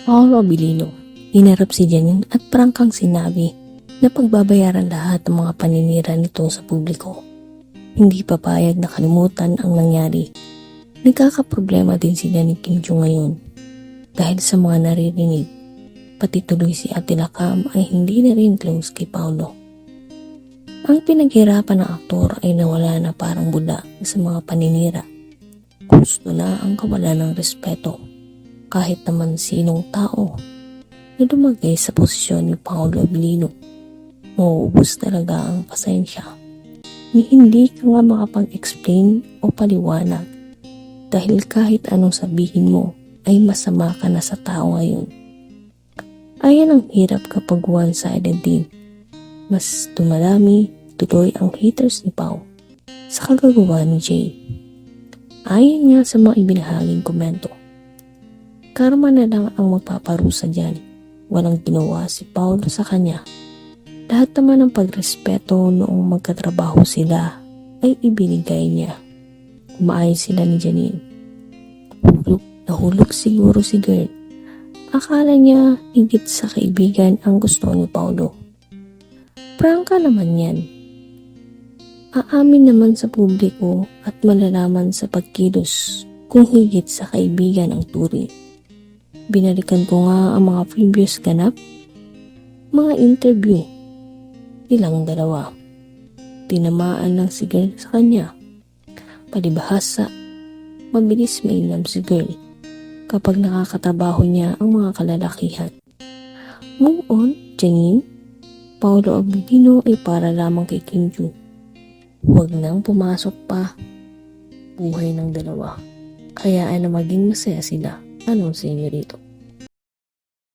Paolo Abilino, hinarap si Janine at prangkang sinabi na pagbabayaran lahat ng mga paninira nito sa publiko. Hindi papayag na kalimutan ang nangyari. Nagkakaproblema din sila ni Kim Joo ngayon dahil sa mga naririnig. Pati tuloy si Ate Lakam ay hindi na rin close kay Paolo. Ang pinaghirapan ng aktor ay nawala na parang bula sa mga paninira. Gusto na ang kawalan ng respeto kahit naman sinong tao na lumagay sa posisyon ni Paolo Abilino. Mauubos talaga ang pasensya. Ni hindi ka nga makapag-explain o paliwanag dahil kahit anong sabihin mo ay masama ka na sa tao ngayon. Ayan ang hirap kapag one-sided din. Mas dumarami tuloy ang haters ni Pao sa kagagawa ni Jay. Ayon niya sa mga ibinahaging komento. Karma na lang ang magpaparusa dyan. Walang ginawa si Paul sa kanya. Lahat naman ng pagrespeto noong magkatrabaho sila ay ibinigay niya. Umaayos sila ni Janine. Hulog, nahulog siguro si girl. Akala niya higit sa kaibigan ang gusto ni Paulo. Prangka naman yan. Aamin naman sa publiko at malalaman sa pagkilos kung higit sa kaibigan ang turi. Binalikan ko nga ang mga previous ganap, mga interview, ilang dalawa. Tinamaan lang si girl sa kanya. Palibhasa, mabilis mainam si girl kapag nakakatabaho niya ang mga kalalakihan. Move on, Janine. Paolo Abilino ay para lamang kay Kim Joo. Huwag nang pumasok pa. Buhay ng dalawa. Kaya ay na maging masaya sila. Anong senyorito?